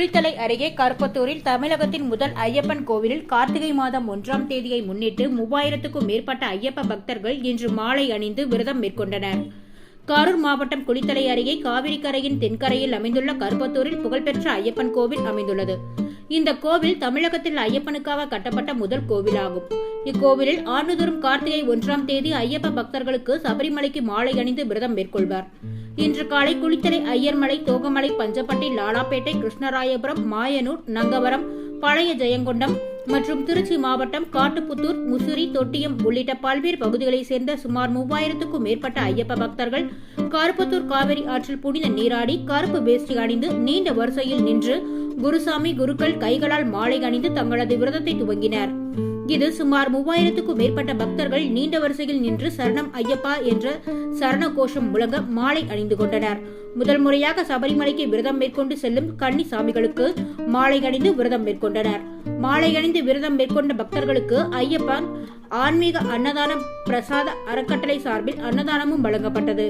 குளித்தலை அருகே கருப்பத்தூரில் தமிழகத்தின் முதல் ஐயப்பன் கோவிலில் கார்த்திகை மாதம் ஒன்றாம் தேதியை முன்னிட்டு மூவாயிரத்துக்கும் மேற்பட்ட ஐயப்ப பக்தர்கள் இன்று மாலை அணிந்து விரதம் மேற்கொண்டனர். கரூர் மாவட்டம் குளித்தலை அருகே காவிரி கரையின் தென்கரையில் அமைந்துள்ள கருப்பத்தூரில் புகழ்பெற்ற ஐயப்பன் கோவில் அமைந்துள்ளது. இந்த கோவில் தமிழகத்தில் ஐயப்பனுக்காக கட்டப்பட்ட முதல் கோவிலாகும். இக்கோவிலில் ஆண்டுதோறும் கார்த்திகை ஒன்றாம் தேதி ஐயப்ப பக்தர்களுக்கு சபரிமலைக்கு மாலை அணிந்து விரதம் மேற்கொள்வார். இன்று காலை குளித்தலை ஐயர்மலை தோகமலை பஞ்சப்பட்டி லாலாப்பேட்டை கிருஷ்ணராயபுரம் மாயனூர் நங்கவரம் பழைய ஜெயங்கொண்டம் மற்றும் திருச்சி மாவட்டம் காட்டுப்புத்தூர் முசுரி தொட்டியம் உள்ளிட்ட பல்வேறு பகுதிகளைச் சேர்ந்த சுமார் மூவாயிரத்துக்கும் மேற்பட்ட ஐயப்ப பக்தர்கள் கருப்பத்தூர் காவிரி ஆற்றில் புனித நீராடி கருப்பு வேஷ்டி அணிந்து நீண்ட வரிசையில் நின்று குருசாமி குருக்கள் கைகளால் மாலை அணிந்து தங்களது விரதத்தை துவங்கினர். இது சுமார் மூவாயிரத்துக்கும் மேற்பட்ட பக்தர்கள் நீண்ட வரிசையில் நின்று சரணம் ஐயப்பா என்ற சரண கோஷம் முழங்க மாலை அணிந்து கொண்டனர். முதல் முறையாக சபரிமலைக்கு விரதம் மேற்கொண்டு செல்லும் கன்னி சாமிகளுக்கு மாலை அணிந்து விரதம் மேற்கொண்டனர். மாலை அணிந்து விரதம் மேற்கொண்ட பக்தர்களுக்கு ஐயப்பன் ஆன்மீக அன்னதானம் பிரசாத அறக்கட்டளை சார்பில் அன்னதானமும் வழங்கப்பட்டது.